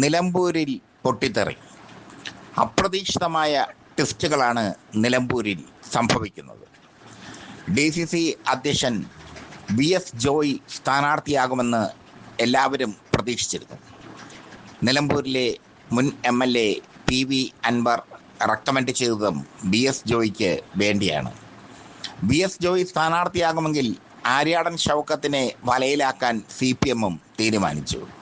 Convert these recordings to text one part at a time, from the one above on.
നിലമ്പൂരിൽ പൊട്ടിത്തെറി. അപ്രതീക്ഷിതമായ ടെസ്റ്റുകളാണ് നിലമ്പൂരിൽ സംഭവിക്കുന്നത്. ഡി സി സി അധ്യക്ഷൻ വി എസ് ജോയ് സ്ഥാനാർത്ഥിയാകുമെന്ന് എല്ലാവരും പ്രതീക്ഷിച്ചിരുന്നു. നിലമ്പൂരിലെ മുൻ M L A P V Anvar recommend ചെയ്തതും ബി എസ് ജോയിക്ക് വേണ്ടിയാണ്. ബി എസ് ജോയ് സ്ഥാനാർത്ഥിയാകുമെങ്കിൽ ആര്യാടൻ ഷൗക്കത്തിനെ വലയിലാക്കാൻ സി പി എമ്മും തീരുമാനിച്ചു.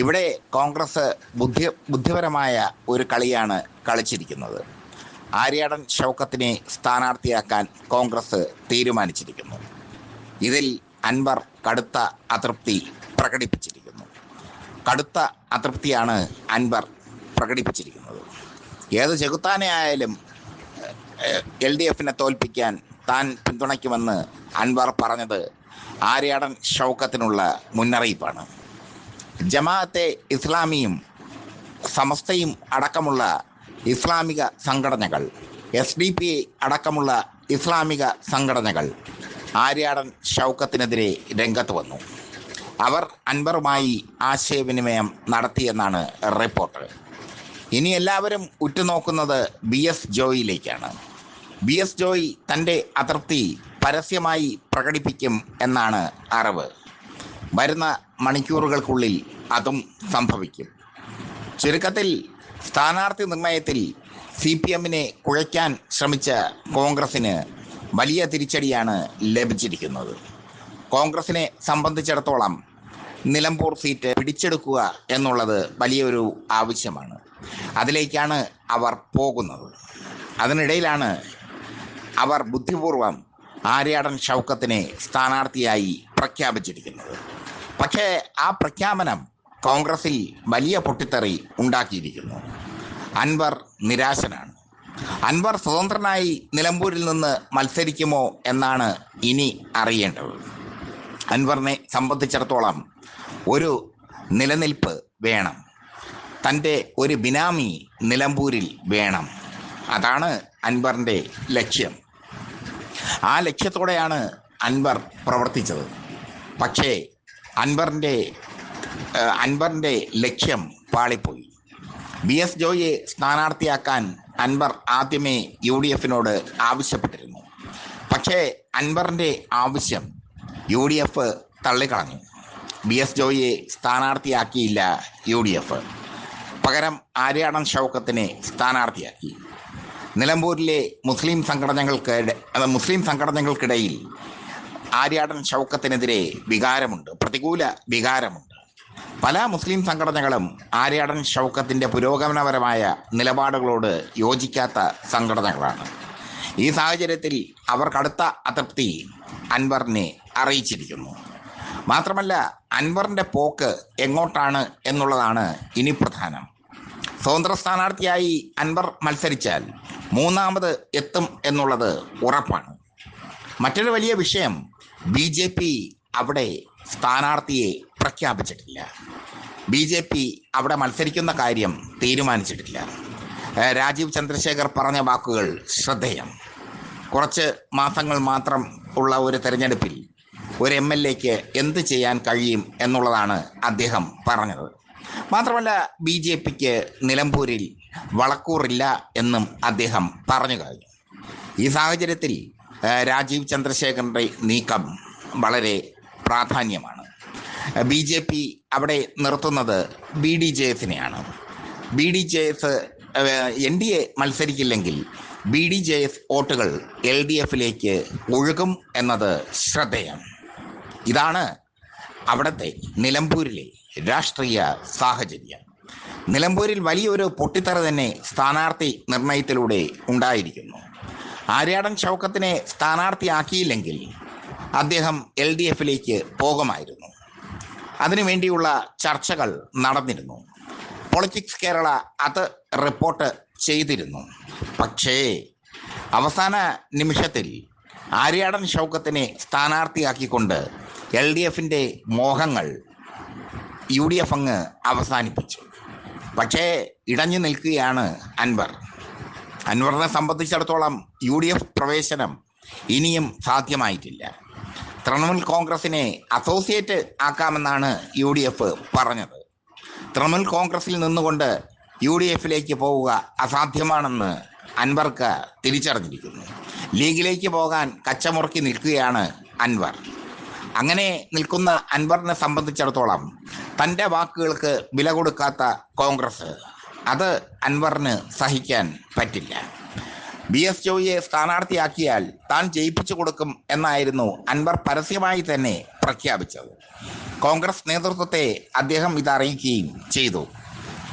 ഇവിടെ കോൺഗ്രസ് ബുദ്ധി ബുദ്ധിപരമായ ഒരു കളിയാണ് കളിച്ചിരിക്കുന്നത്. ആര്യാടൻ ഷൗക്കത്തിനെ സ്ഥാനാർത്ഥിയാക്കാൻ കോൺഗ്രസ് തീരുമാനിച്ചിരിക്കുന്നു. ഇതിൽ അൻവർ കടുത്ത അതൃപ്തി പ്രകടിപ്പിച്ചിരിക്കുന്നു. കടുത്ത അതൃപ്തിയാണ് അൻവർ പ്രകടിപ്പിച്ചിരിക്കുന്നത്. ഏത് ചെകുത്താനെ ആയാലും എൽ ഡി എഫിനെ തോൽപ്പിക്കാൻ താൻ പിന്തുണയ്ക്കുമെന്ന് അൻവർ പറഞ്ഞത് ആര്യാടൻ ഷൗക്കത്തിനുള്ള മുന്നറിയിപ്പാണ്. ജമാഅത്തെ ഇസ്ലാമിയും സമസ്തയും അടക്കമുള്ള ഇസ്ലാമിക സംഘടനകൾ എസ് ഡി പി അടക്കമുള്ള ഇസ്ലാമിക സംഘടനകൾ ആര്യാടൻ ഷൗക്കത്തിനെതിരെ രംഗത്ത് വന്നു. അവർ അൻവറുമായി ആശയവിനിമയം നടത്തിയെന്നാണ് റിപ്പോർട്ട്. ഇനി എല്ലാവരും ഉറ്റുനോക്കുന്നത് ബി എസ് ജോയിലേക്കാണ് ബി എസ് ജോയി തന്റെ അതൃപ്തി പരസ്യമായി പ്രകടിപ്പിക്കും എന്നാണ് അറിവ്. വരുന്ന മണിക്കൂറുകൾക്കുള്ളിൽ അതും സംഭവിക്കും. ചുരുക്കത്തിൽ സ്ഥാനാർത്ഥി നിർണയത്തിൽ സി പി എമ്മിനെ കുഴയ്ക്കാൻ ശ്രമിച്ച കോൺഗ്രസിന് വലിയ തിരിച്ചടിയാണ് ലഭിച്ചിരിക്കുന്നത്. കോൺഗ്രസിനെ സംബന്ധിച്ചിടത്തോളം നിലമ്പൂർ സീറ്റ് പിടിച്ചെടുക്കുക എന്നുള്ളത് വലിയൊരു ആവശ്യമാണ്. അതിലേക്കാണ് അവർ പോകുന്നത്. അതിനിടയിലാണ് അവർ ബുദ്ധിപൂർവം ആര്യാടൻ ഷൗക്കത്തിനെ സ്ഥാനാർത്ഥിയായി പ്രഖ്യാപിച്ചിരിക്കുന്നത്. പക്ഷേ ആ പ്രഖ്യാപനം കോൺഗ്രസിൽ വലിയ പൊട്ടിത്തെറി ഉണ്ടാക്കിയിരിക്കുന്നു. അൻവർ നിരാശനാണ്. അൻവർ സ്വതന്ത്രനായി നിലമ്പൂരിൽ നിന്ന് മത്സരിക്കുമോ എന്നാണ് ഇനി അറിയേണ്ടത്. അൻവറിനെ സംബന്ധിച്ചിടത്തോളം ഒരു നിലനിൽപ്പ് വേണം. തന്റെ ഒരു ബിനാമി നിലമ്പൂരിൽ വേണം. അതാണ് അൻവറിന്റെ ലക്ഷ്യം. ആ ലക്ഷ്യത്തോടെയാണ് അൻവർ പ്രവർത്തിച്ചത്. പക്ഷേ അൻവറിന്റെ അൻവറിന്റെ ലക്ഷ്യം പാളിപ്പോയി. ബി എസ് ജോയെ സ്ഥാനാർത്ഥിയാക്കാൻ അൻവർ ആദ്യമേ യു ഡി എഫിനോട് ആവശ്യപ്പെട്ടിരുന്നു. പക്ഷേ അൻവറിന്റെ ആവശ്യം യു ഡി എഫ് തള്ളിക്കളഞ്ഞു. ബി എസ് ജോയെ സ്ഥാനാർത്ഥിയാക്കിയില്ല യു ഡി എഫ്. പകരം ആര്യാടൻ ഷൗക്കത്തിനെ സ്ഥാനാർത്ഥിയാക്കി. നിലമ്പൂരിലെ മുസ്ലിം സംഘടനകൾക്ക് മുസ്ലിം സംഘടനകൾക്കിടയിൽ ആര്യാടൻ ഷൗക്കത്തിനെതിരെ വികാരമുണ്ട് പ്രതികൂല വികാരമുണ്ട്. പല മുസ്ലിം സംഘടനകളും ആര്യാടൻ ഷൗക്കത്തിന്റെ പുരോഗമനപരമായ നിലപാടുകളോട് യോജിക്കാത്ത സംഘടനകളാണ്. ഈ സാഹചര്യത്തിൽ അവർ കടുത്ത അതൃപ്തി അൻവറിനെ അറിയിച്ചിരിക്കുന്നു. മാത്രമല്ല അൻവറിന്റെ പോക്ക് എങ്ങോട്ടാണ് എന്നുള്ളതാണ് ഇനി പ്രധാനം. സ്വതന്ത്ര സ്ഥാനാർത്ഥിയായി അൻവർ മത്സരിച്ചാൽ മൂന്നാമത് എത്തും എന്നുള്ളത് ഉറപ്പാണ്. മറ്റൊരു വലിയ വിഷയം ബി ജെ പി അവിടെ സ്ഥാനാർത്ഥിയെ പ്രഖ്യാപിച്ചിട്ടില്ല. ബി ജെ പി അവിടെ മത്സരിക്കുന്ന കാര്യം തീരുമാനിച്ചിട്ടില്ല. രാജീവ് ചന്ദ്രശേഖർ പറഞ്ഞ വാക്കുകൾ ശ്രദ്ധേയം. കുറച്ച് മാസങ്ങൾ മാത്രം ഉള്ള ഒരു തെരഞ്ഞെടുപ്പിൽ ഒരു എം എൽ എക്ക് എന്ത് ചെയ്യാൻ കഴിയും എന്നുള്ളതാണ് അദ്ദേഹം പറഞ്ഞത്. മാത്രമല്ല ബി ജെ പിക്ക് നിലമ്പൂരിൽ വളക്കൂറില്ല എന്നും അദ്ദേഹം പറഞ്ഞു കഴിഞ്ഞു. ഈ സാഹചര്യത്തിൽ രാജീവ് ചന്ദ്രശേഖരന്റെ നീക്കം വളരെ പ്രാധാന്യമാണ്. ബി ജെ പി അവിടെ നിർത്തുന്നത് B D J എസിനെയാണ് B D J S N D A മത്സരിക്കില്ലെങ്കിൽ B D J S വോട്ടുകൾ എൽ ഡി എഫിലേക്ക് ഒഴുകും എന്നത് ശ്രദ്ധേയം. ഇതാണ് അവിടുത്തെ നിലമ്പൂരിലെ രാഷ്ട്രീയ സാഹചര്യം. നിലമ്പൂരിൽ വലിയൊരു പൊട്ടിത്തറ തന്നെ സ്ഥാനാർത്ഥി നിർണയത്തിലൂടെ ഉണ്ടായിരിക്കുന്നു. ആര്യാടൻ ഷൗക്കത്തിനെ സ്ഥാനാർത്ഥിയാക്കിയില്ലെങ്കിൽ അദ്ദേഹം എൽ ഡി എഫിലേക്ക് പോകുമായിരുന്നു. അതിനുവേണ്ടിയുള്ള ചർച്ചകൾ നടന്നിരുന്നു. പൊളിറ്റിക്സ് കേരള അത് റിപ്പോർട്ട് ചെയ്തിരുന്നു. പക്ഷേ അവസാന നിമിഷത്തിൽ ആര്യാടൻ ഷൗക്കത്തിനെ സ്ഥാനാർത്ഥിയാക്കിക്കൊണ്ട് എൽ ഡി എഫിന്റെ മോഹങ്ങൾ യു ഡി എഫ് അങ്ങ് അവസാനിപ്പിച്ചു. പക്ഷേ ഇടഞ്ഞു നിൽക്കുകയാണ് അൻവർ. അൻവറിനെ സംബന്ധിച്ചിടത്തോളം യു ഡി എഫ് പ്രവേശനം ഇനിയും സാധ്യമായിട്ടില്ല. തൃണമൂൽ കോൺഗ്രസിനെ അസോസിയേറ്റ് ആക്കാമെന്നാണ് യു ഡി എഫ് പറഞ്ഞത്. തൃണമൂൽ കോൺഗ്രസിൽ നിന്നുകൊണ്ട് യു ഡി എഫിലേക്ക് പോവുക അസാധ്യമാണെന്ന് അൻവർക്ക് തിരിച്ചറിഞ്ഞിരിക്കുന്നു. ലീഗിലേക്ക് പോകാൻ കച്ചമുറക്കി നിൽക്കുകയാണ് അൻവർ. അങ്ങനെ നിൽക്കുന്ന അൻവറിനെ സംബന്ധിച്ചിടത്തോളം തന്റെ വാക്കുകൾക്ക് വില കൊടുക്കാത്ത കോൺഗ്രസ് അത് അൻവറിന് സഹിക്കാൻ പറ്റില്ല. ബി എസ് ജോയിയെ സ്ഥാനാർത്ഥിയാക്കിയാൽ താൻ ജയിപ്പിച്ചു കൊടുക്കും എന്നായിരുന്നു അൻവർ പരസ്യമായി തന്നെ പ്രഖ്യാപിച്ചത്. കോൺഗ്രസ് നേതൃത്വത്തെ അദ്ദേഹം ഇതറിയിക്കുകയും ചെയ്തു.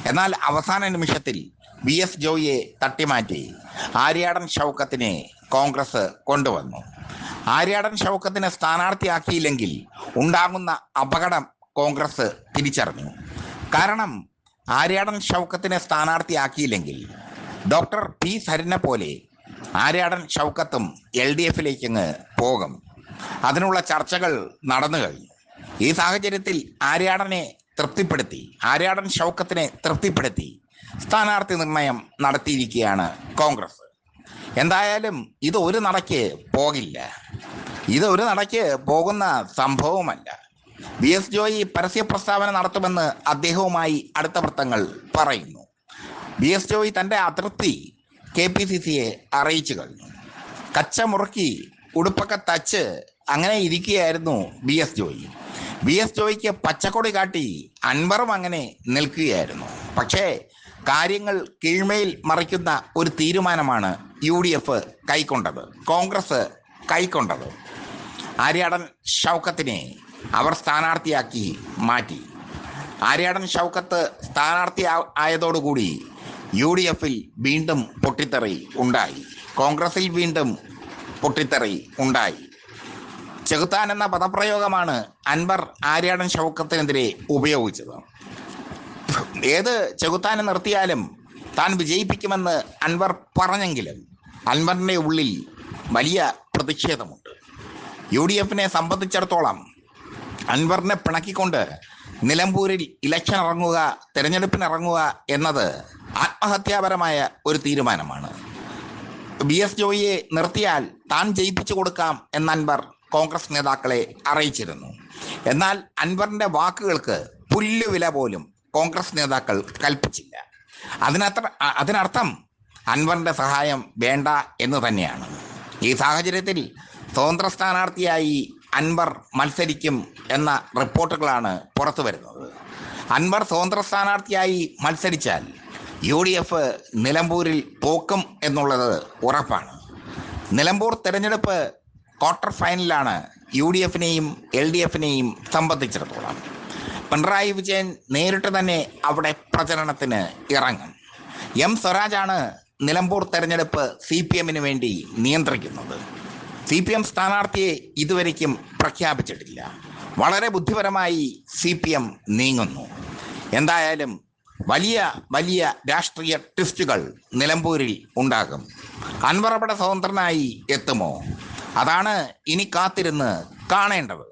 എന്നാൽ അവസാന നിമിഷത്തിൽ ബി എസ് ജോയിയെ തട്ടിമാറ്റി ആര്യാടൻ ഷൗക്കത്തിനെ കോൺഗ്രസ് കൊണ്ടുവന്നു. ആര്യാടൻ ഷൗക്കത്തിനെ സ്ഥാനാർത്ഥിയാക്കിയില്ലെങ്കിൽ ഉണ്ടാകുന്ന അപകടം കോൺഗ്രസ് തിരിച്ചറിഞ്ഞു. കാരണം ആര്യാടൻ ഷൗക്കത്തിനെ സ്ഥാനാർത്ഥിയാക്കിയില്ലെങ്കിൽ ഡോക്ടർ പി സരിനെ പോലെ ആര്യാടൻ ഷൗക്കത്തും എൽ ഡി എഫിലേക്ക് പോകും. അതിനുള്ള ചർച്ചകൾ നടന്നു കഴിഞ്ഞു. ഈ സാഹചര്യത്തിൽ ആര്യാടനെ തൃപ്തിപ്പെടുത്തി ആര്യാടൻ ഷൗക്കത്തിനെ തൃപ്തിപ്പെടുത്തി സ്ഥാനാർത്ഥി നിർണയം നടത്തിയിരിക്കുകയാണ് കോൺഗ്രസ്. എന്തായാലും ഇത് ഒരു നടക്ക് പോകില്ല. ഇത് ഒരു നടക്ക് പോകുന്ന സംഭവമല്ല. ബി എസ് ജോയി പരസ്യ പ്രസ്താവന നടത്തുമെന്ന് അദ്ദേഹവുമായി അടുത്ത വൃത്തങ്ങൾ പറയുന്നു. വി എസ് ജോയി തന്റെ അതൃപ്തി കെ പി സി സിയെ അറിയിച്ചു കഴിഞ്ഞു. കച്ച മുറുക്കി ഉടുപ്പൊക്കെ തച്ച് അങ്ങനെ ഇരിക്കുകയായിരുന്നു V S Joy. V S ജോയിക്ക് പച്ചക്കൊടി കാട്ടി അൻവറും അങ്ങനെ നിൽക്കുകയായിരുന്നു. പക്ഷേ കാര്യങ്ങൾ കീഴ്മയിൽ മറിക്കുന്ന ഒരു തീരുമാനമാണ് യു ഡി എഫ് കൈക്കൊണ്ടത്. കോൺഗ്രസ് കൈക്കൊണ്ടത്. ആര്യാടൻ ഷൗക്കത്തിനെ അവർ സ്ഥാനാർത്ഥിയാക്കി മാറ്റി. ആര്യാടൻ ഷൗക്കത്ത് സ്ഥാനാർത്ഥി ആയതോടുകൂടി യു ഡി എഫിൽ വീണ്ടും പൊട്ടിത്തെറി ഉണ്ടായി. കോൺഗ്രസിൽ വീണ്ടും പൊട്ടിത്തെറി ഉണ്ടായി. ചെകുത്താൻ എന്ന പദപ്രയോഗമാണ് അൻവർ ആര്യാടൻ ഷൗക്കത്തിനെതിരെ ഉപയോഗിച്ചത്. ഏത് ചെകുത്താനെ നിർത്തിയാലും താൻ വിജയിപ്പിക്കുമെന്ന് അൻവർ പറഞ്ഞെങ്കിലും അൻവറിന്റെ ഉള്ളിൽ വലിയ പ്രതിഷേധമുണ്ട്. യു ഡി എഫിനെ സംബന്ധിച്ചിടത്തോളം അൻവറിനെ പിണക്കിക്കൊണ്ട് നിലമ്പൂരിൽ ഇലക്ഷൻ ഇറങ്ങുക തെരഞ്ഞെടുപ്പിന് ഇറങ്ങുക എന്നത് ആത്മഹത്യാപരമായ ഒരു തീരുമാനമാണ്. ബി എസ് ജോയിയെ നിർത്തിയാൽ താൻ ജയിപ്പിച്ചു കൊടുക്കാം എന്ന് അൻവർ കോൺഗ്രസ് നേതാക്കളെ അറിയിച്ചിരുന്നു. എന്നാൽ അൻവറിന്റെ വാക്കുകൾക്ക് പുല്ലുവില പോലും കോൺഗ്രസ് നേതാക്കൾ കൽപ്പിച്ചില്ല. അതിനത്ര അതിനർത്ഥം അൻവറിന്റെ സഹായം വേണ്ട എന്ന് തന്നെയാണ്. ഈ സാഹചര്യത്തിൽ സ്വതന്ത്ര സ്ഥാനാർത്ഥിയായി അൻവർ മത്സരിക്കും എന്ന റിപ്പോർട്ടുകളാണ് പുറത്തു വരുന്നത്. അൻവർ സ്വതന്ത്ര സ്ഥാനാർത്ഥിയായി മത്സരിച്ചാൽ യു ഡി എഫ് നിലമ്പൂരിൽ പോക്കും എന്നുള്ളത് ഉറപ്പാണ്. നിലമ്പൂർ തെരഞ്ഞെടുപ്പ് ക്വാർട്ടർ ഫൈനലാണ് യു ഡി എഫിനെയും എൽ ഡി എഫിനെയും സംബന്ധിച്ചിടത്തോളം. പിണറായി വിജയൻ നേരിട്ട് തന്നെ അവിടെ പ്രചരണത്തിന് ഇറങ്ങും. എം സ്വരാജാണ് നിലമ്പൂർ തെരഞ്ഞെടുപ്പ് സി പി എമ്മിന് വേണ്ടി നിയന്ത്രിക്കുന്നത്. സി പി എം സ്ഥാനാർത്ഥിയെ ഇതുവരയ്ക്കും പ്രഖ്യാപിച്ചിട്ടില്ല. വളരെ ബുദ്ധിപരമായി സി പി എം നീങ്ങുന്നു. എന്തായാലും വലിയ വലിയ രാഷ്ട്രീയ ട്വിസ്റ്റുകൾ നിലമ്പൂരിൽ ഉണ്ടാകും. അൻവർ അവിടെ സ്വതന്ത്രനായി എത്തുമോ? അതാണ് ഇനി കാത്തിരുന്ന് കാണേണ്ടത്.